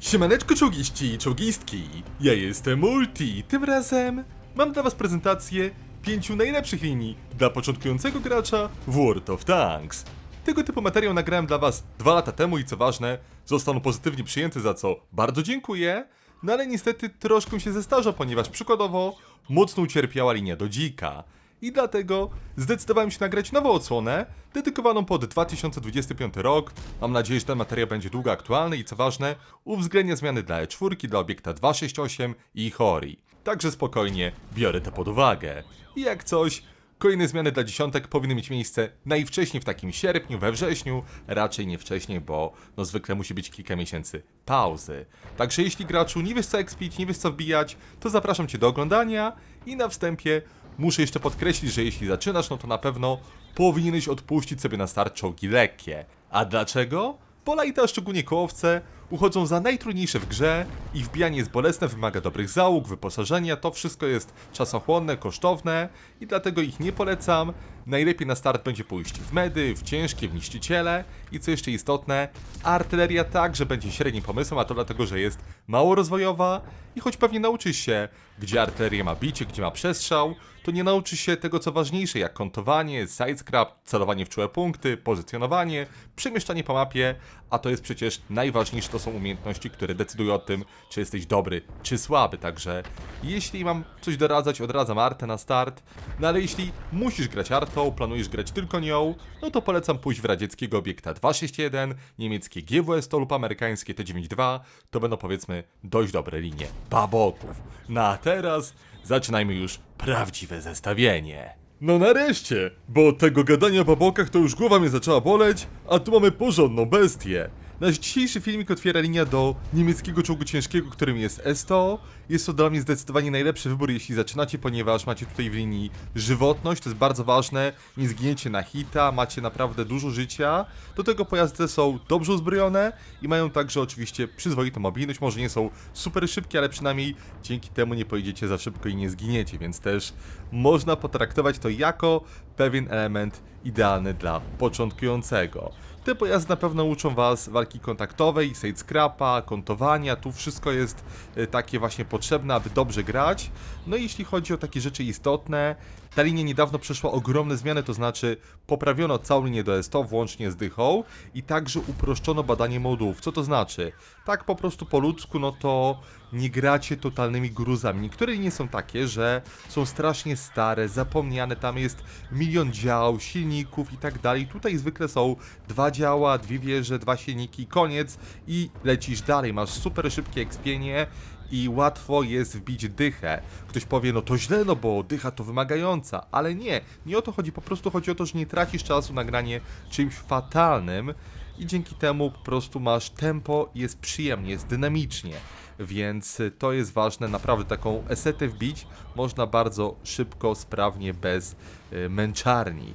Siemaneczko czołgiści i czołgistki, ja jestem Multi, tym razem mam dla was prezentację pięciu najlepszych linii dla początkującego gracza w World of Tanks. Tego typu materiał nagrałem dla was dwa lata temu i co ważne, został on pozytywnie przyjęty za co bardzo dziękuję, no ale niestety troszkę się zestarzał, ponieważ przykładowo mocno ucierpiała linia do dzika. I dlatego zdecydowałem się nagrać nową odsłonę, dedykowaną pod 2025 rok. Mam nadzieję, że ten materiał będzie długo aktualny i co ważne, uwzględnia zmiany dla E4, dla obiekta 268 i Hori. Także spokojnie biorę to pod uwagę. I jak coś, kolejne zmiany dla dziesiątek powinny mieć miejsce najwcześniej w takim sierpniu, we wrześniu, raczej nie wcześniej, bo no zwykle musi być kilka miesięcy pauzy. Także jeśli graczu nie wiesz co ekspić, nie wiesz co wbijać, to zapraszam Cię do oglądania i na wstępie Muszę jeszcze podkreślić, że jeśli zaczynasz, no to na pewno powinieneś odpuścić sobie na start czołgi lekkie. A dlaczego? Bo lajty, a szczególnie kołowce, uchodzą za najtrudniejsze w grze i wbijanie jest bolesne, wymaga dobrych załóg, wyposażenia, to wszystko jest czasochłonne, kosztowne i dlatego ich nie polecam. Najlepiej na start będzie pójść w medy, w ciężkie, w niszczyciele i co jeszcze istotne, artyleria także będzie średnim pomysłem, a to dlatego, że jest mało rozwojowa i choć pewnie nauczysz się, gdzie artyleria ma bicie, gdzie ma przestrzał, to nie nauczysz się tego co ważniejsze, jak kontowanie, sidescrap, celowanie w czułe punkty, pozycjonowanie, przemieszczanie po mapie, a to jest przecież najważniejsze, to są umiejętności, które decydują o tym, czy jesteś dobry, czy słaby, także jeśli mam coś doradzać, odradzam artę na start, no ale jeśli musisz grać artą, planujesz grać tylko nią, no to polecam pójść w radzieckiego obiekta 261, niemieckie GWS to lub amerykańskie T92, to będą powiedzmy dość dobre linie baboków. No a teraz zaczynajmy już prawdziwe zestawienie. No nareszcie, bo tego gadania o babokach to już głowa mnie zaczęła boleć, a tu mamy porządną bestię. Nasz dzisiejszy filmik otwiera linia do niemieckiego czołgu ciężkiego, którym jest S100. Jest to dla mnie zdecydowanie najlepszy wybór, jeśli zaczynacie, ponieważ macie tutaj w linii żywotność, to jest bardzo ważne, nie zginiecie na hita, macie naprawdę dużo życia. Do tego pojazdy są dobrze uzbrojone i mają także oczywiście przyzwoitą mobilność, może nie są super szybkie, ale przynajmniej dzięki temu nie pojedziecie za szybko i nie zginiecie, więc też można potraktować to jako pewien element idealny dla początkującego. Te pojazdy na pewno uczą Was walki kontaktowej, side scrapa, kontowania, tu wszystko jest e, takie właśnie potrzebne, aby dobrze grać. No i jeśli chodzi o takie rzeczy istotne, ta linia niedawno przeszła ogromne zmiany, to znaczy poprawiono całą linię do S100 włącznie z dychą i także uproszczono badanie modułów. Co to znaczy? Tak po prostu po ludzku, no to nie gracie totalnymi gruzami. Niektóre linie są takie, że są strasznie stare, zapomniane, tam jest milion dział, silników i tak dalej. Tutaj zwykle są dwa działa, dwie wieże, dwa silniki, koniec i lecisz dalej. Masz super szybkie ekspienie i łatwo jest wbić dychę. Ktoś powie, no to źle, no bo dycha to wymagająca, ale nie, nie o to chodzi, po prostu chodzi o to, że nie tracisz czasu na granie czymś fatalnym i dzięki temu po prostu masz tempo, jest przyjemnie, jest dynamicznie, więc to jest ważne, naprawdę taką esetę wbić można bardzo szybko, sprawnie, bez y, męczarni.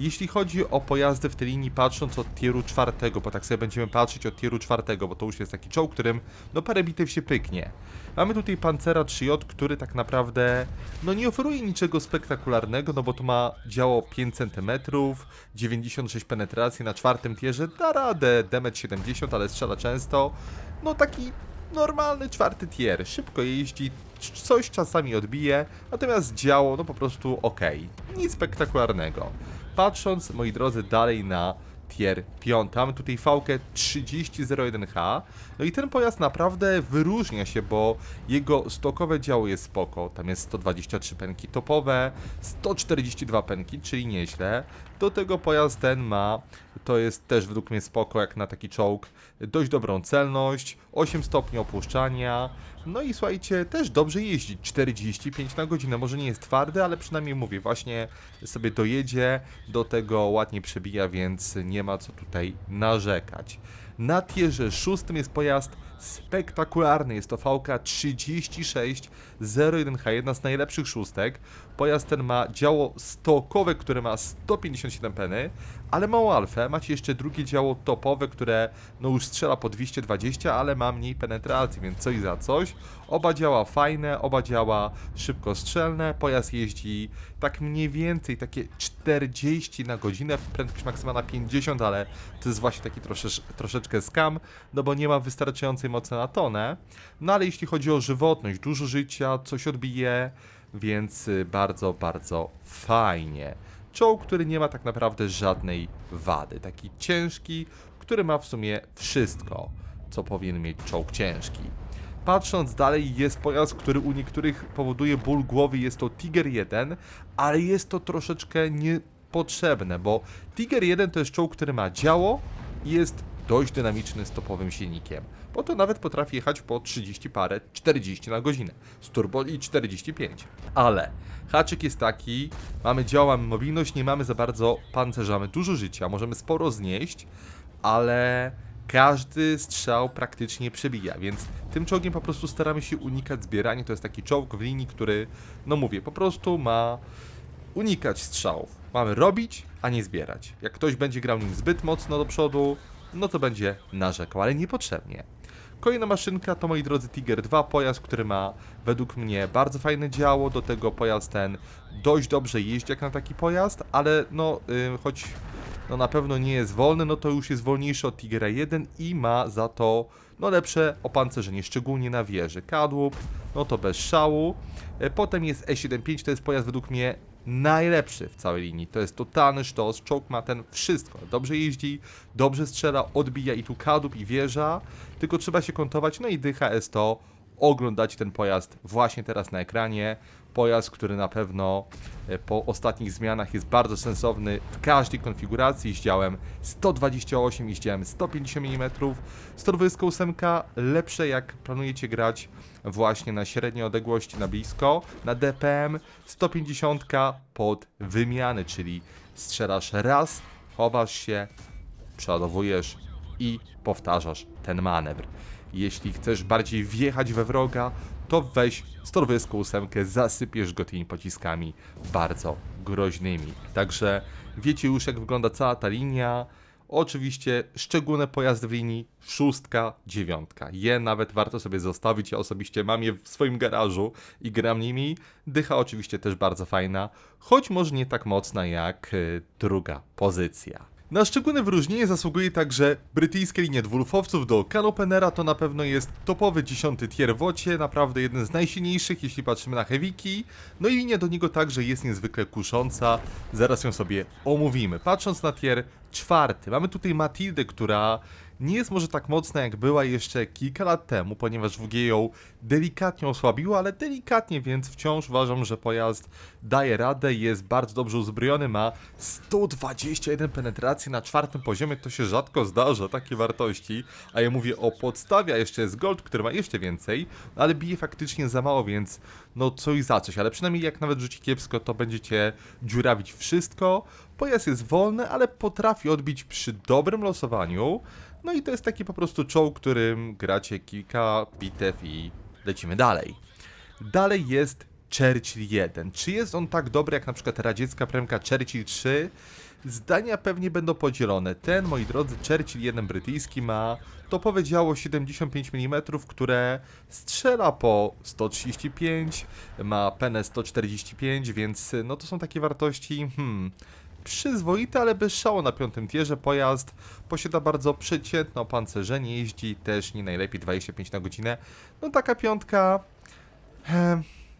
Jeśli chodzi o pojazdy w tej linii, patrząc od tieru czwartego, bo tak sobie będziemy patrzeć od tieru czwartego, bo to już jest taki czołg, którym no parę bitew się pyknie. Mamy tutaj Pancera 3J, który tak naprawdę no nie oferuje niczego spektakularnego, no bo to ma działo 5 cm, 96 penetracji na czwartym tierze, da radę, damage 70, ale strzela często. No taki normalny czwarty tier, szybko jeździ, coś czasami odbije, natomiast działo no po prostu ok, nic spektakularnego. Patrząc, moi drodzy, dalej na tier 5, mamy tutaj fałkę 3001H, no i ten pojazd naprawdę wyróżnia się, bo jego stokowe działo jest spoko, tam jest 123 penki topowe, 142 penki, czyli nieźle. Do tego pojazd ten ma, to jest też według mnie spoko, jak na taki czołg, dość dobrą celność, 8 stopni opuszczania, no i słuchajcie, też dobrze jeździ, 45 na godzinę, może nie jest twardy, ale przynajmniej mówię, właśnie sobie dojedzie, do tego ładnie przebija, więc nie ma co tutaj narzekać. Na tierze szóstym jest pojazd spektakularny, jest to VK3601H, jedna z najlepszych szóstek. Pojazd ten ma działo stokowe, które ma 157 peny, ale mało alfę. Macie jeszcze drugie działo topowe, które no już strzela po 220, ale ma mniej penetracji, więc coś za coś. Oba działa fajne, oba działa szybko strzelne. Pojazd jeździ tak mniej więcej takie 40 na godzinę, prędkość maksymalna 50, ale to jest właśnie taki troszeczkę troszeczkę skam, no bo nie ma wystarczającej mocy na tonę. No ale jeśli chodzi o żywotność, dużo życia, coś odbije, więc y, bardzo, bardzo fajnie. Czołg, który nie ma tak naprawdę żadnej wady. Taki ciężki, który ma w sumie wszystko, co powinien mieć czołg ciężki. Patrząc dalej, jest pojazd, który u niektórych powoduje ból głowy, jest to Tiger 1, ale jest to troszeczkę niepotrzebne, bo Tiger 1 to jest czołg, który ma działo i jest dość dynamiczny stopowym silnikiem. Bo to nawet potrafi jechać po 30 parę, 40 na godzinę. Z turbo i 45. Ale haczyk jest taki, mamy dział, mamy mobilność, nie mamy za bardzo pancerza, mamy dużo życia, możemy sporo znieść, ale każdy strzał praktycznie przebija, więc tym czołgiem po prostu staramy się unikać zbierania. To jest taki czołg w linii, który, no mówię, po prostu ma unikać strzałów. Mamy robić, a nie zbierać. Jak ktoś będzie grał nim zbyt mocno do przodu, no to będzie narzekał, ale niepotrzebnie. Kolejna maszynka to moi drodzy Tiger 2, pojazd, który ma według mnie bardzo fajne działo, do tego pojazd ten dość dobrze jeździ jak na taki pojazd, ale no yy, choć no na pewno nie jest wolny, no to już jest wolniejszy od Tigera 1 i ma za to no lepsze opancerzenie, szczególnie na wieży. Kadłub, no to bez szału. E, Potem jest E75, to jest pojazd według mnie najlepszy w całej linii. To jest totalny sztos, czołg ma ten wszystko. Dobrze jeździ, dobrze strzela, odbija i tu kadłub i wieża, tylko trzeba się kontować, no i DHS to oglądać ten pojazd właśnie teraz na ekranie. Pojazd, który na pewno e, po ostatnich zmianach jest bardzo sensowny w każdej konfiguracji z działem 128 i z działem 150 mm. 128 lepsze jak planujecie grać właśnie na średniej odległości na blisko, na DPM 150 pod wymiany, czyli strzelasz raz, chowasz się, przeładowujesz i powtarzasz ten manewr. Jeśli chcesz bardziej wjechać we wroga, to weź 128, zasypiesz go tymi pociskami bardzo groźnymi. Także wiecie już jak wygląda cała ta linia. Oczywiście szczególne pojazdy w linii szóstka, dziewiątka. Je nawet warto sobie zostawić. Ja osobiście mam je w swoim garażu i gram nimi. Dycha oczywiście też bardzo fajna, choć może nie tak mocna jak y, druga pozycja. Na szczególne wyróżnienie zasługuje także brytyjskie linie dwulufowców do Canopenera, to na pewno jest topowy 10 tier w ocie, naprawdę jeden z najsilniejszych, jeśli patrzymy na Heaviki. No i linia do niego także jest niezwykle kusząca, zaraz ją sobie omówimy. Patrząc na tier czwarty, mamy tutaj Matildę, która nie jest może tak mocna jak była jeszcze kilka lat temu, ponieważ WG ją delikatnie osłabiło, ale delikatnie, więc wciąż uważam, że pojazd daje radę, jest bardzo dobrze uzbrojony, ma 121 penetracji na czwartym poziomie, to się rzadko zdarza, takie wartości, a ja mówię o podstawie, a jeszcze jest Gold, który ma jeszcze więcej, ale bije faktycznie za mało, więc no coś za coś, ale przynajmniej jak nawet rzuci kiepsko, to będziecie dziurawić wszystko. Pojazd jest wolny, ale potrafi odbić przy dobrym losowaniu. No i to jest taki po prostu czołg, którym gracie kilka bitew i lecimy dalej. Dalej jest Churchill 1. Czy jest on tak dobry jak na przykład radziecka premka Churchill 3? Zdania pewnie będą podzielone. Ten, moi drodzy, Churchill 1 brytyjski ma topowe działo 75 mm, które strzela po 135, ma penę 145, więc no to są takie wartości, hmm, przyzwoite, ale bez szału na piątym tierze. Pojazd posiada bardzo przeciętne opancerzenie, jeździ też nie najlepiej 25 na godzinę. No taka piątka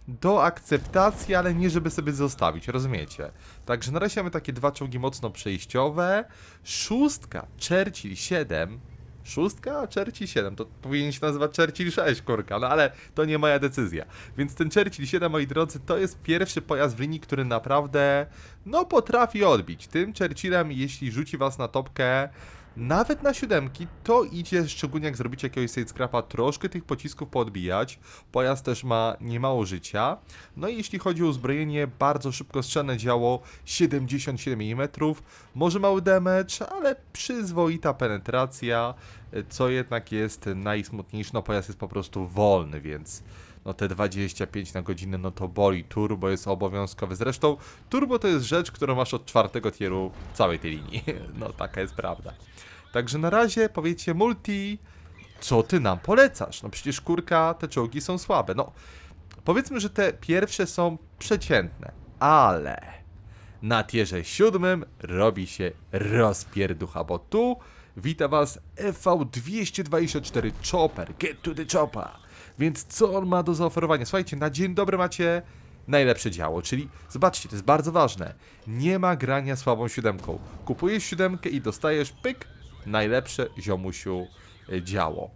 do akceptacji, ale nie żeby sobie zostawić, rozumiecie? Także na razie mamy takie dwa czołgi mocno przejściowe. Szóstka, Churchill 7. Szóstka, Churchill 7. To powinien się nazywać Churchill 6, kurka, no ale to nie moja decyzja. Więc ten Churchill 7, moi drodzy, to jest pierwszy pojazd w linii, który naprawdę, no, potrafi odbić. Tym Churchillem, jeśli rzuci was na topkę, nawet na siódemki, to idzie, szczególnie jak zrobicie jakiegoś side scrapa, troszkę tych pocisków poodbijać. Pojazd też ma niemało życia. No i jeśli chodzi o uzbrojenie, bardzo szybko strzelne działo 77 mm. Może mały damage, ale przyzwoita penetracja, co jednak jest najsmutniejsze. No pojazd jest po prostu wolny, więc no te 25 na godzinę, no to boli. Turbo jest obowiązkowy. Zresztą turbo to jest rzecz, którą masz od czwartego tieru całej tej linii. No taka jest prawda. Także na razie powiedzcie multi, co ty nam polecasz? No przecież kurka, te czołgi są słabe. No powiedzmy, że te pierwsze są przeciętne, ale na tierze siódmym robi się rozpierducha, bo tu Wita Was EV224 Chopper, get to the chopper. Więc co on ma do zaoferowania? Słuchajcie, na dzień dobry macie najlepsze działo, czyli zobaczcie, to jest bardzo ważne. Nie ma grania słabą siódemką. Kupujesz siódemkę i dostajesz pyk, najlepsze ziomusiu y, działo.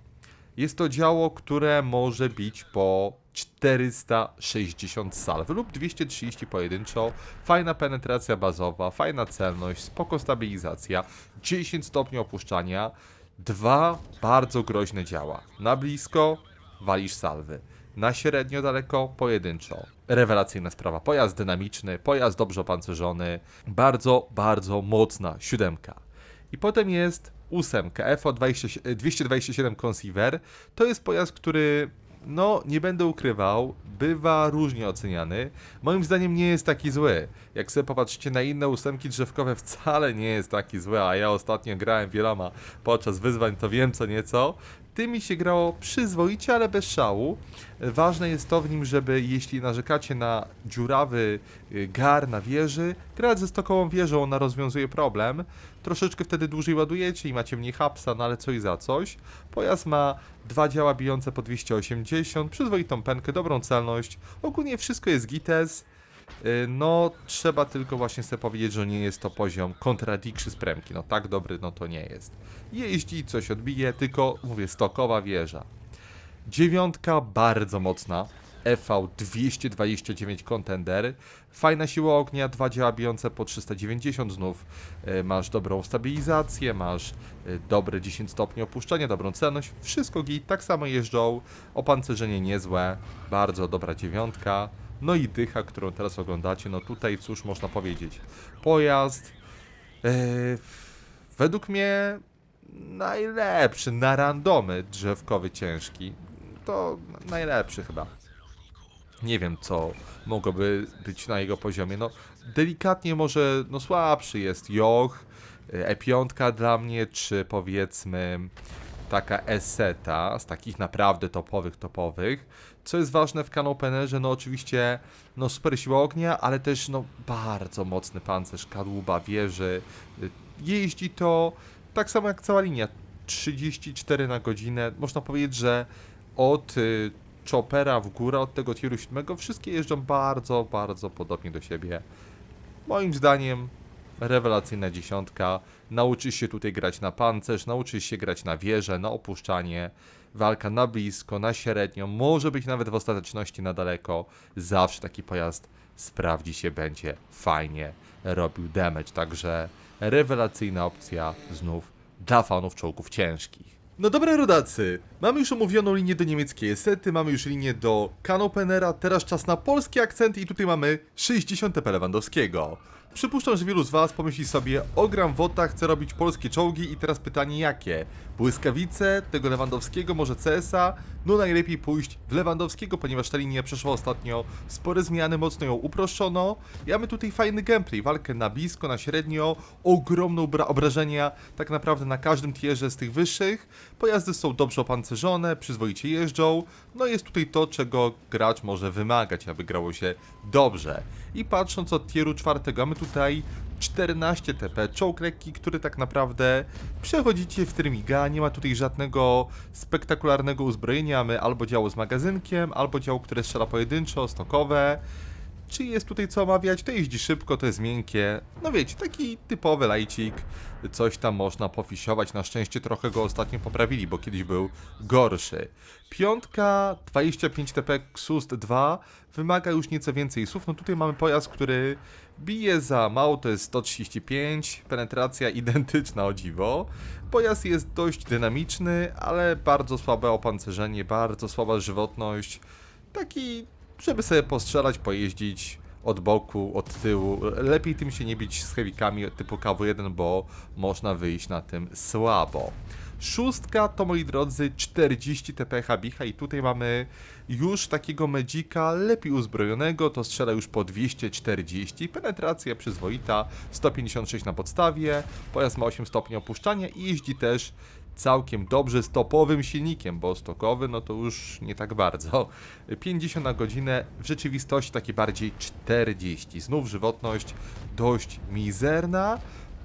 Jest to działo, które może bić po 460 salwy lub 230 pojedynczo. Fajna penetracja bazowa, fajna celność, spoko stabilizacja, 10 stopni opuszczania, dwa bardzo groźne działa. Na blisko walisz salwy, na średnio daleko pojedynczo. Rewelacyjna sprawa. Pojazd dynamiczny, pojazd dobrze opancerzony, bardzo, bardzo mocna siódemka. I potem jest ósemka FO 20, 227 Conceiver. To jest pojazd, który, no nie będę ukrywał, bywa różnie oceniany. Moim zdaniem nie jest taki zły. Jak sobie popatrzycie na inne ósemki drzewkowe, wcale nie jest taki zły, a ja ostatnio grałem wieloma podczas wyzwań, to wiem co nieco. Tymi się grało przyzwoicie, ale bez szału. Ważne jest to w nim, żeby jeśli narzekacie na dziurawy y, gar na wieży, grać ze stokową wieżą, ona rozwiązuje problem. Troszeczkę wtedy dłużej ładujecie i macie mniej hapsa, no ale co i za coś. Pojazd ma dwa działa bijące po 280, przyzwoitą penkę, dobrą celność. Ogólnie wszystko jest gites. Y, No, trzeba tylko właśnie sobie powiedzieć, że nie jest to poziom Contradiction z premki. No tak dobry, no to nie jest. Jeździ, coś odbije, tylko mówię, stokowa wieża. Dziewiątka bardzo mocna. EV 229 Contender. Fajna siła ognia, dwa działa bijące po 390 znów. E, Masz dobrą stabilizację, masz e, dobre 10 stopni opuszczenia, dobrą celność. Wszystko git, tak samo jeżdżą. Opancerzenie niezłe, bardzo dobra dziewiątka. No i dycha, którą teraz oglądacie, no tutaj cóż można powiedzieć. Pojazd e, według mnie najlepszy na randomy drzewkowy ciężki. To najlepszy chyba. Nie wiem, co mogłoby być na jego poziomie. No, delikatnie może, no słabszy jest Joch, E5 dla mnie, czy powiedzmy taka Eseta z takich naprawdę topowych, topowych. Co jest ważne w kanopenerze, no oczywiście no super siła ognia, ale też no bardzo mocny pancerz, kadłuba, wieży. Jeździ to tak samo jak cała linia, 34 na godzinę. Można powiedzieć, że od y, Chopera w górę, od tego tieru 7, wszystkie jeżdżą bardzo, bardzo podobnie do siebie. Moim zdaniem rewelacyjna dziesiątka. Nauczysz się tutaj grać na pancerz, nauczysz się grać na wieżę, na opuszczanie. Walka na blisko, na średnio, może być nawet w ostateczności na daleko. Zawsze taki pojazd sprawdzi się, będzie fajnie robił damage. Także rewelacyjna opcja znów dla fanów czołgów ciężkich. No dobra rodacy, mamy już omówioną linię do niemieckiej sety, mamy już linię do Kanopenera, teraz czas na polskie akcenty i tutaj mamy 60 P. Lewandowskiego. Przypuszczam, że wielu z Was pomyśli sobie, ogram WOTA, chcę robić polskie czołgi i teraz pytanie jakie? Błyskawice, tego Lewandowskiego, może CS-a? No najlepiej pójść w Lewandowskiego, ponieważ ta linia przeszła ostatnio spore zmiany, mocno ją uproszczono. I mamy tutaj fajny gameplay, walkę na blisko, na średnio, ogromne obra- obrażenia tak naprawdę na każdym tierze z tych wyższych. Pojazdy są dobrze opancerzone, przyzwoicie jeżdżą. No jest tutaj to, czego gracz może wymagać, aby grało się dobrze. I patrząc od tieru czwartego, mamy tutaj 14 TP, czołg lekki, który tak naprawdę przechodzicie w trymiga, nie ma tutaj żadnego spektakularnego uzbrojenia, mamy albo działo z magazynkiem, albo działo, które strzela pojedynczo, stokowe. Czy jest tutaj co omawiać? To jeździ szybko, to jest miękkie. No wiecie, taki typowy lajcik. Coś tam można pofisiować. Na szczęście trochę go ostatnio poprawili, bo kiedyś był gorszy. Piątka, 25 TP Xust 2 wymaga już nieco więcej słów. No tutaj mamy pojazd, który bije za mało, to jest 135, penetracja identyczna o dziwo. Pojazd jest dość dynamiczny, ale bardzo słabe opancerzenie, bardzo słaba żywotność. Taki żeby sobie postrzelać, pojeździć od boku, od tyłu. Lepiej tym się nie bić z heavikami typu KW1, bo można wyjść na tym słabo. Szóstka to moi drodzy 40 TP Habicha i tutaj mamy już takiego Magica lepiej uzbrojonego, to strzela już po 240, penetracja przyzwoita, 156 na podstawie, pojazd ma 8 stopni opuszczania i jeździ też całkiem dobrze z topowym silnikiem, bo stokowy no to już nie tak bardzo. 50 na godzinę, w rzeczywistości takie bardziej 40. Znów żywotność dość mizerna.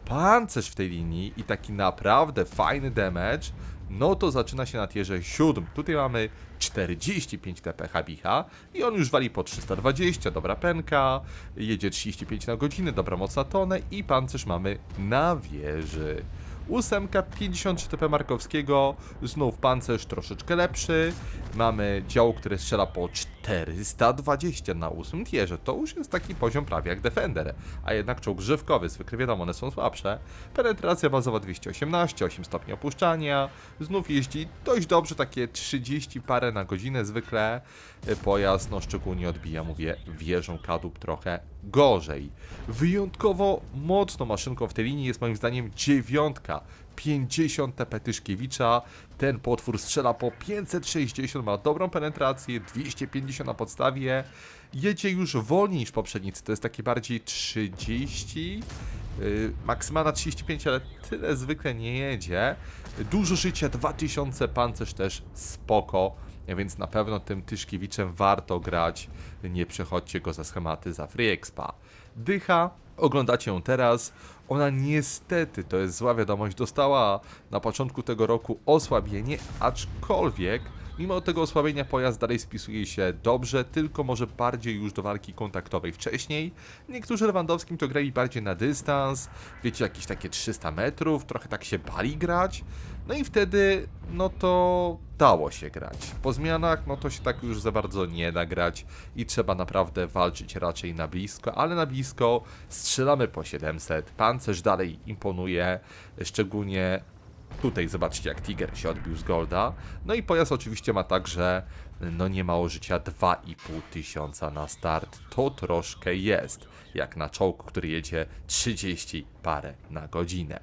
Pancerz w tej linii i taki naprawdę fajny damage, no to zaczyna się na tierze 7. Tutaj mamy 45 TP Habicha i on już wali po 320, dobra penka, jedzie 35 na godzinę, dobra moc na tonę i pancerz mamy na wieży. Ósemka, 53 TP Markowskiego, znów pancerz troszeczkę lepszy. Mamy działo, które strzela po 420 na ósmym tierze. To już jest taki poziom prawie jak Defender, a jednak czołg grzywkowy, zwykle wiadomo, one są słabsze. Penetracja bazowa 218, 8 stopni opuszczania. Znów jeździ dość dobrze, takie 30 parę na godzinę zwykle. Pojazd, no szczególnie odbija, mówię, wieżą kadłub trochę gorzej. Wyjątkowo mocną maszynką w tej linii jest moim zdaniem dziewiątka. 50 TP Tyszkiewicza. Ten potwór strzela po 560, ma dobrą penetrację, 250 na podstawie. Jedzie już wolniej niż poprzednicy, to jest takie bardziej 30, yy, maksymalna 35, ale tyle zwykle nie jedzie. Dużo życia, 2000 pancerz też spoko. Więc na pewno tym Tyszkiewiczem warto grać. Nie przechodźcie go za schematy za Free Expa. Dycha, oglądacie ją teraz. Ona niestety, to jest zła wiadomość, dostała na początku tego roku osłabienie, aczkolwiek mimo tego osłabienia pojazd dalej spisuje się dobrze, tylko może bardziej już do walki kontaktowej wcześniej. Niektórzy Lewandowskim to grali bardziej na dystans, wiecie, jakieś takie 300 metrów, trochę tak się bali grać. No i wtedy, no to dało się grać. Po zmianach, no to się tak już za bardzo nie da grać i trzeba naprawdę walczyć raczej na blisko, ale na blisko strzelamy po 700. Pancerz dalej imponuje, szczególnie Tutaj zobaczcie jak Tiger się odbił z Golda. No i pojazd oczywiście ma także no nie mało życia 2,5 tysiąca na start. To troszkę jest, jak na czołg, który jedzie 30 parę na godzinę.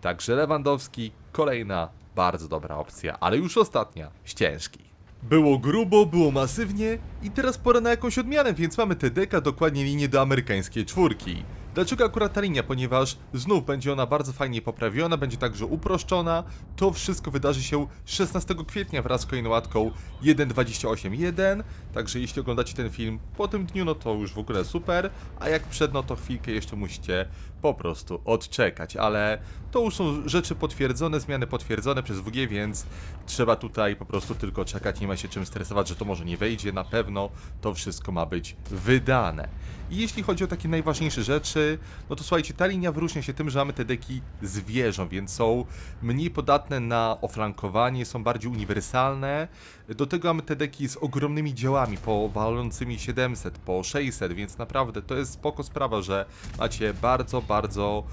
Także Lewandowski, kolejna bardzo dobra opcja, ale już ostatnia, ścieżki. Było grubo, było masywnie i teraz pora na jakąś odmianę, więc mamy TDK dokładnie linię do amerykańskiej czwórki. Dlaczego akurat ta linia? Ponieważ znów będzie ona bardzo fajnie poprawiona, będzie także uproszczona. To wszystko wydarzy się 16 kwietnia wraz z kolejną łatką 1.28.1. Także jeśli oglądacie ten film po tym dniu, no to już w ogóle super. A jak przed, no to chwilkę jeszcze musicie po prostu odczekać. Ale to już są rzeczy potwierdzone, zmiany potwierdzone przez WG, więc trzeba tutaj po prostu tylko czekać. Nie ma się czym stresować, że to może nie wejdzie. Na pewno to wszystko ma być wydane. I jeśli chodzi o takie najważniejsze rzeczy, no to słuchajcie, ta linia wyróżnia się tym, że mamy te deki z wieżą, więc są mniej podatne na oflankowanie, są bardziej uniwersalne. Do tego mamy te deki z ogromnymi działami, po walącymi 700, po 600, więc naprawdę to jest spoko sprawa, że macie bardzo, bardzo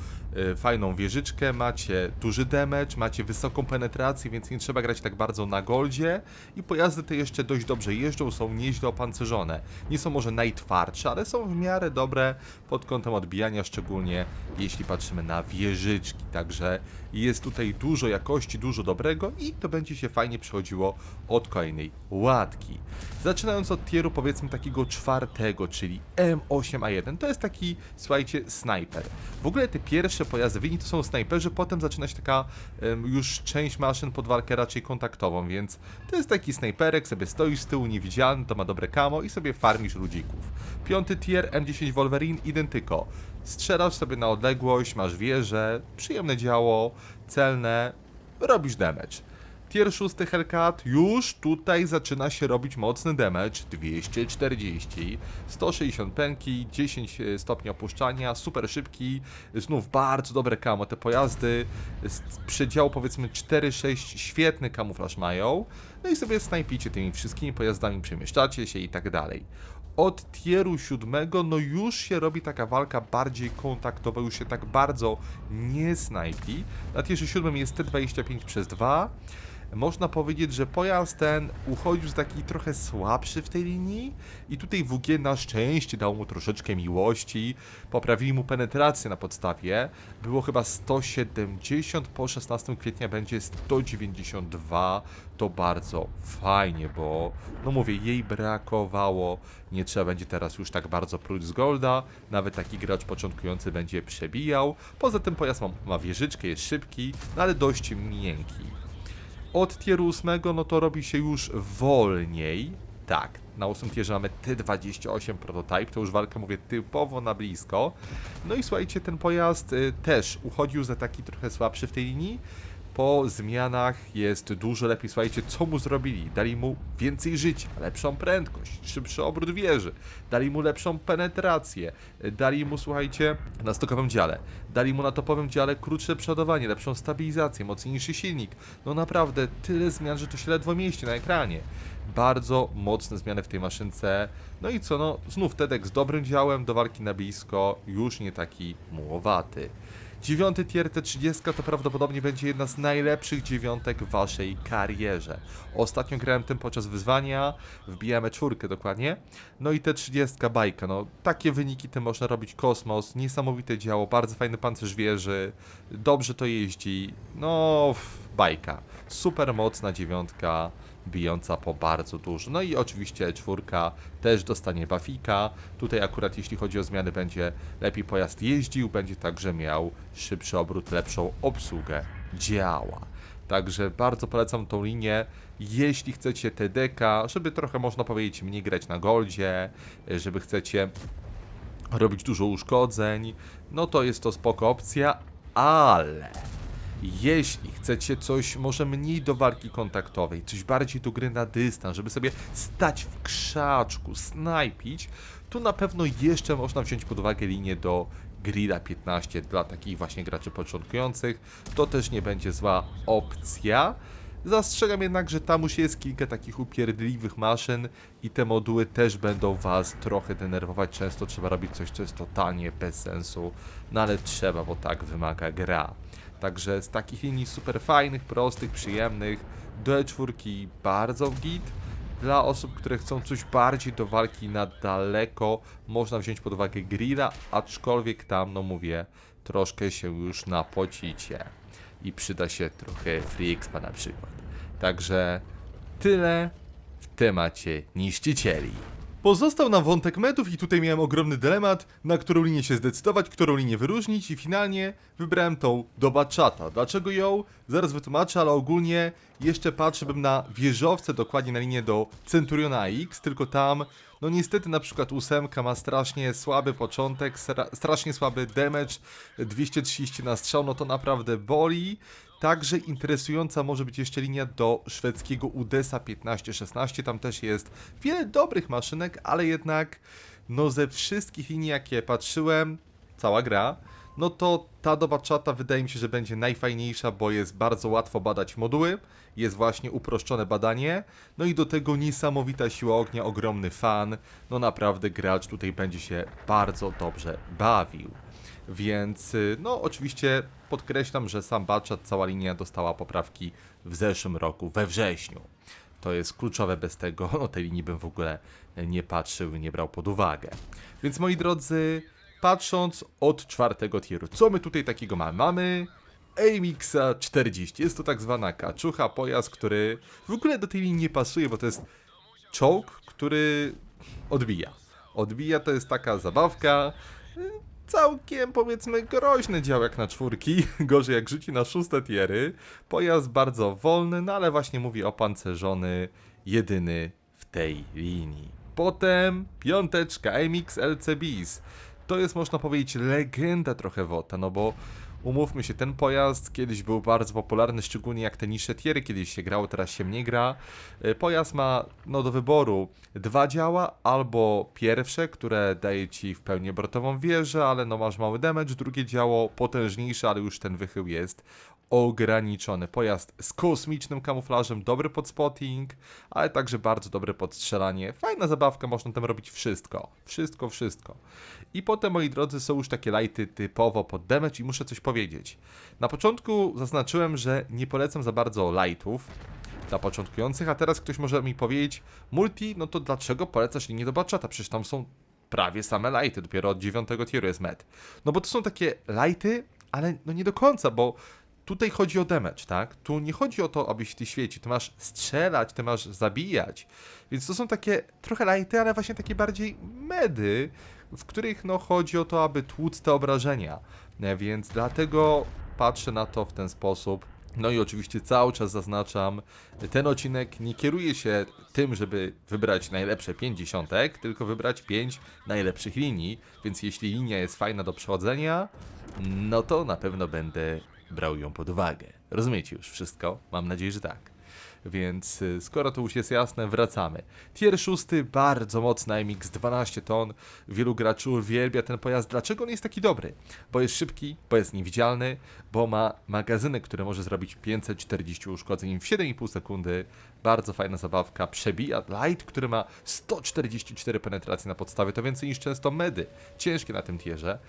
fajną wieżyczkę, macie duży damage, macie wysoką penetrację, więc nie trzeba grać tak bardzo na goldzie i pojazdy te jeszcze dość dobrze jeżdżą, są nieźle opancerzone. Nie są może najtwardsze, ale są w miarę dobre pod kątem odbijania, szczególnie jeśli patrzymy na wieżyczki, także jest tutaj dużo jakości, dużo dobrego i to będzie się fajnie przechodziło od kolejnej łatki. Zaczynając od tieru powiedzmy takiego czwartego, czyli M8A1, to jest taki, słuchajcie, snajper. W ogóle te pierwsze pojazdy w linii to są snajperzy, potem zaczyna się taka em, już część maszyn pod walkę raczej kontaktową, więc to jest taki snajperek, sobie stoisz z tyłu niewidzialny, to ma dobre kamo i sobie farmisz ludzików. Piąty tier M10 Wolverine, identyko. Strzelasz sobie na odległość, masz wieżę, przyjemne działo, celne, robisz damage. Tier 6 Hellcat już tutaj zaczyna się robić mocny damage 240, 160 pęki, 10 stopni opuszczania, super szybki, znów bardzo dobre kamo. Te pojazdy z przedziału powiedzmy 4-6 świetny kamuflaż mają. No i sobie snajpicie tymi wszystkimi pojazdami, przemieszczacie się i tak dalej. Od tieru siódmego, no już się robi taka walka bardziej kontaktowa, już się tak bardzo nie snajpi. Na tierze siódmym jest T25 przez 2. Można powiedzieć, że pojazd ten uchodził z taki trochę słabszy w tej linii i tutaj WG na szczęście dał mu troszeczkę miłości, poprawili mu penetrację na podstawie. Było chyba 170, po 16 kwietnia będzie 192. To bardzo fajnie, bo no mówię, jej brakowało. Nie trzeba będzie teraz już tak bardzo pluć z golda. Nawet taki gracz początkujący będzie przebijał. Poza tym pojazd ma, ma wieżyczkę, jest szybki, no ale dość miękki od tieru 8 no to robi się już wolniej. Tak, na 8 tierze mamy T28 prototype, to już walkę mówię typowo na blisko. No i słuchajcie, ten pojazd y, też uchodził za taki trochę słabszy w tej linii. Po zmianach jest dużo lepiej. Słuchajcie, co mu zrobili? Dali mu więcej życia, lepszą prędkość, szybszy obrót wieży, dali mu lepszą penetrację, dali mu, słuchajcie, na stokowym dziale, dali mu na topowym dziale krótsze przodowanie, lepszą stabilizację, mocniejszy silnik. No naprawdę, tyle zmian, że to się ledwo mieści na ekranie bardzo mocne zmiany w tej maszynce. No i co, no znów Tedek z dobrym działem do walki na blisko, już nie taki mułowaty. Dziewiąty tier T30 to prawdopodobnie będzie jedna z najlepszych dziewiątek w waszej karierze. Ostatnio grałem tym podczas wyzwania, wbijamy czwórkę dokładnie. No i T30 bajka, no takie wyniki tym można robić kosmos, niesamowite działo, bardzo fajny pancerz wieży, dobrze to jeździ, no bajka. Super mocna dziewiątka, bijąca po bardzo dużo. No i oczywiście czwórka też dostanie bafika. Tutaj akurat jeśli chodzi o zmiany będzie lepiej pojazd jeździł, będzie także miał szybszy obrót, lepszą obsługę działa. Także bardzo polecam tą linię, jeśli chcecie TDK, żeby trochę można powiedzieć mniej grać na goldzie, żeby chcecie robić dużo uszkodzeń, no to jest to spoko opcja, ale jeśli chcecie coś może mniej do walki kontaktowej, coś bardziej do gry na dystans, żeby sobie stać w krzaczku, snajpić, to na pewno jeszcze można wziąć pod uwagę linię do Grilla 15 dla takich właśnie graczy początkujących. To też nie będzie zła opcja. Zastrzegam jednak, że tam już jest kilka takich upierdliwych maszyn i te moduły też będą Was trochę denerwować. Często trzeba robić coś, co jest totalnie bez sensu, no ale trzeba, bo tak wymaga gra. Także z takich linii super fajnych, prostych, przyjemnych, do E4 bardzo git. Dla osób, które chcą coś bardziej do walki na daleko, można wziąć pod uwagę grilla, aczkolwiek tam, no mówię, troszkę się już napocicie i przyda się trochę free expa na przykład. Także tyle w temacie niszczycieli. Pozostał nam wątek medów i tutaj miałem ogromny dylemat, na którą linię się zdecydować, którą linię wyróżnić i finalnie wybrałem tą do Bachata. Dlaczego ją? Zaraz wytłumaczę, ale ogólnie jeszcze patrzę bym na wieżowce, dokładnie na linię do Centuriona X, tylko tam, no niestety na przykład ósemka ma strasznie słaby początek, stra- strasznie słaby damage, 230 na strzał, no to naprawdę boli. Także interesująca może być jeszcze linia do szwedzkiego Udesa 15-16. Tam też jest wiele dobrych maszynek, ale jednak no ze wszystkich linii jakie patrzyłem, cała gra, no to ta do Bachata wydaje mi się, że będzie najfajniejsza, bo jest bardzo łatwo badać moduły, jest właśnie uproszczone badanie, no i do tego niesamowita siła ognia, ogromny fan, no naprawdę gracz tutaj będzie się bardzo dobrze bawił. Więc y, no oczywiście podkreślam, że sam Batchat, cała linia dostała poprawki w zeszłym roku, we wrześniu. To jest kluczowe, bez tego o tej linii bym w ogóle nie patrzył, nie brał pod uwagę. Więc moi drodzy, patrząc od czwartego tieru, co my tutaj takiego mamy? Mamy AMX 40, jest to tak zwana kaczucha, pojazd, który w ogóle do tej linii nie pasuje, bo to jest czołg, który odbija. Odbija to jest taka zabawka, całkiem powiedzmy groźny działek na czwórki, gorzej jak rzuci na szóste tiery. Pojazd bardzo wolny, no ale właśnie mówi opancerzony, jedyny w tej linii. Potem piąteczka MX LCBs. To jest można powiedzieć legenda trochę WOTA, no bo umówmy się, ten pojazd kiedyś był bardzo popularny, szczególnie jak te niższe tiery kiedyś się grało, teraz się nie gra. E, Pojazd ma no, do wyboru dwa działa, albo pierwsze, które daje ci w pełni obrotową wieżę, ale no masz mały damage, drugie działo potężniejsze, ale już ten wychył jest ograniczony. Pojazd z kosmicznym kamuflażem, dobry pod spotting, ale także bardzo dobre pod strzelanie. Fajna zabawka, można tam robić wszystko. Wszystko, wszystko. I potem, moi drodzy, są już takie lighty typowo pod damage i muszę coś powiedzieć. Na początku zaznaczyłem, że nie polecam za bardzo lightów dla początkujących, a teraz ktoś może mi powiedzieć, multi, no to dlaczego polecasz linię do Bachata? Przecież tam są prawie same lighty, dopiero od 9 tieru jest med. No bo to są takie lighty, ale no nie do końca, bo tutaj chodzi o damage, tak? Tu nie chodzi o to, abyś ty świeci, ty masz strzelać, ty masz zabijać. Więc to są takie trochę lighty, ale właśnie takie bardziej medy, w których no chodzi o to, aby tłuc te obrażenia. E, Więc dlatego patrzę na to w ten sposób No i oczywiście cały czas zaznaczam, ten odcinek nie kieruje się tym, żeby wybrać najlepsze 50, tylko wybrać 5 najlepszych linii, więc jeśli linia jest fajna do przechodzenia, no to na pewno będę brał ją pod uwagę. Rozumiecie już wszystko? Mam nadzieję, że tak. Więc y, skoro to już jest jasne, wracamy. Tier 6, bardzo mocny MX 12 ton. Wielu graczy uwielbia ten pojazd. Dlaczego on jest taki dobry? Bo jest szybki, bo jest niewidzialny, bo ma magazynek, który może zrobić 540 uszkodzeń w 7,5 sekundy. Bardzo fajna zabawka. Przebija Light, który ma 144 penetracje na podstawie. To więcej niż często medy. Ciężkie na tym tierze.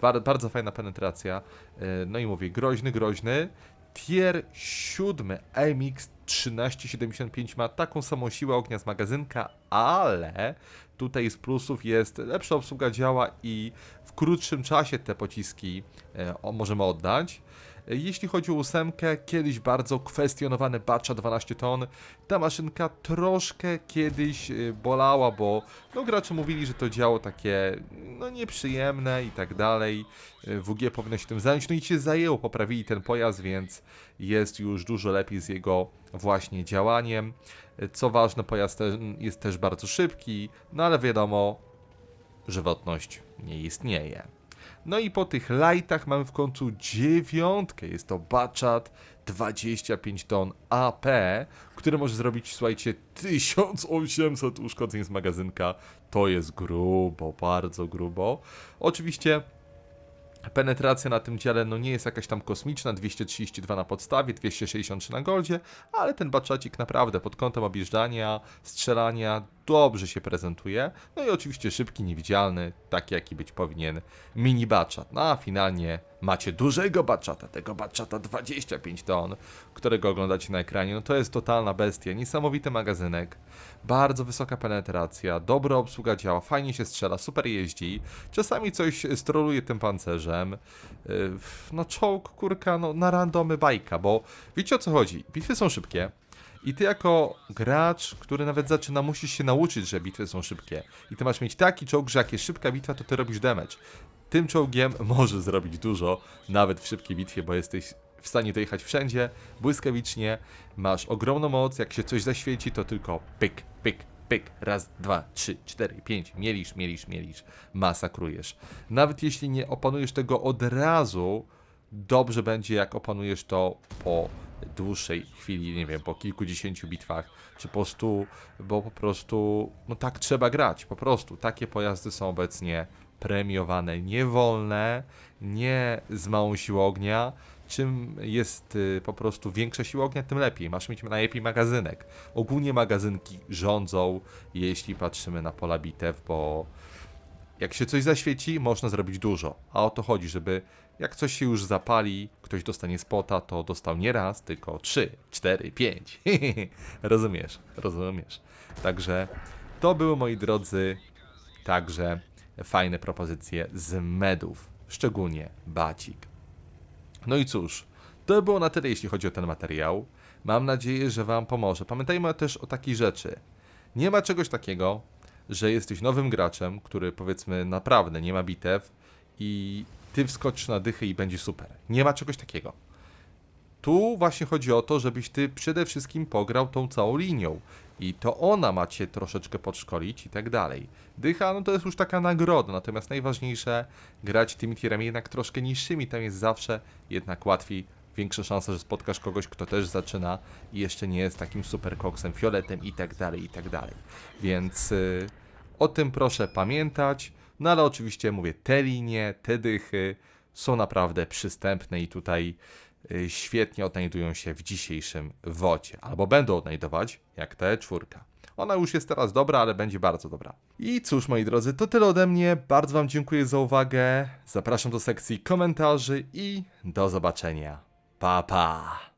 Bar- bardzo fajna penetracja. Y, No i mówię, groźny, groźny. Tier 7 MX 1375 ma taką samą siłę ognia z magazynka, ale tutaj z plusów jest lepsza obsługa działa i w krótszym czasie te pociski e, możemy oddać. Jeśli chodzi o ósemkę, kiedyś bardzo kwestionowany Batcha 12 ton, ta maszynka troszkę kiedyś e, bolała, bo no, gracze mówili, że to działo takie no, nieprzyjemne i tak dalej. E, WG powinno się tym zająć, no i się zajęło, poprawili ten pojazd, więc jest już dużo lepiej z jego właśnie działaniem. Co ważne, pojazd jest też bardzo szybki, no ale wiadomo, żywotność nie istnieje. No i po tych lightach mamy w końcu dziewiątkę. Jest to Batchat 25 ton AP, który może zrobić, słuchajcie, 1800 uszkodzeń z magazynka. To jest grubo, bardzo grubo. Oczywiście Penetracja na tym dziale no nie jest jakaś tam kosmiczna, 232 na podstawie, 263 na goldzie, ale ten baczacik naprawdę pod kątem objeżdżania, strzelania dobrze się prezentuje. No i oczywiście szybki, niewidzialny, taki jaki być powinien mini baczat. No a finalnie macie dużego baczata, tego baczata 25 ton, którego oglądacie na ekranie. No to jest totalna bestia, niesamowity magazynek, bardzo wysoka penetracja, dobra obsługa działa, fajnie się strzela, super jeździ. Czasami coś stroluje tym pancerzem. Yy, No czołg, kurka, no na randomy bajka, bo wiecie o co chodzi? Bitwy są szybkie. I ty jako gracz, który nawet zaczyna, musisz się nauczyć, że bitwy są szybkie. I ty masz mieć taki czołg, że jak jest szybka bitwa, to ty robisz damage. Tym czołgiem możesz zrobić dużo, nawet w szybkiej bitwie, bo jesteś w stanie dojechać wszędzie, błyskawicznie, masz ogromną moc, jak się coś zaświeci, to tylko pyk, pyk, pyk, raz, dwa, trzy, cztery, pięć, mielisz, mielisz, mielisz, masakrujesz. Nawet jeśli nie opanujesz tego od razu, dobrze będzie, jak opanujesz to po dłuższej chwili, nie wiem, po kilkudziesięciu bitwach, czy po stu, bo po prostu, no tak trzeba grać, po prostu. Takie pojazdy są obecnie premiowane, nie wolne, nie z małą siłą ognia. Czym jest y, po prostu większa siła ognia, tym lepiej. Masz mieć najlepiej magazynek. Ogólnie magazynki rządzą, jeśli patrzymy na pola bitew, bo jak się coś zaświeci, można zrobić dużo. A o to chodzi, żeby jak coś się już zapali, ktoś dostanie spota, to dostał nie raz, tylko 3, 4, 5. rozumiesz, rozumiesz. Także to były, moi drodzy, także fajne propozycje z medów, szczególnie bacik. No i cóż, to było na tyle, jeśli chodzi o ten materiał. Mam nadzieję, że Wam pomoże. Pamiętajmy też o takiej rzeczy. Nie ma czegoś takiego, że jesteś nowym graczem, który powiedzmy naprawdę nie ma bitew i ty wskoczysz na dychy i będzie super. Nie ma czegoś takiego. Tu właśnie chodzi o to, żebyś ty przede wszystkim pograł tą całą linią. I to ona ma cię troszeczkę podszkolić i tak dalej. Dycha, no to jest już taka nagroda, natomiast najważniejsze, grać tymi tierami jednak troszkę niższymi, tam jest zawsze jednak łatwiej, większa szansa, że spotkasz kogoś, kto też zaczyna i jeszcze nie jest takim super koksem, fioletem i tak dalej, i tak dalej. Więc y, o tym proszę pamiętać. No ale oczywiście mówię, te linie, te dychy są naprawdę przystępne i tutaj y, świetnie odnajdują się w dzisiejszym wocie. Albo będą odnajdować, jak ta czwórka. Ona już jest teraz dobra, ale będzie bardzo dobra. I cóż, moi drodzy, to tyle ode mnie. Bardzo Wam dziękuję za uwagę. Zapraszam do sekcji komentarzy i do zobaczenia. Pa, pa!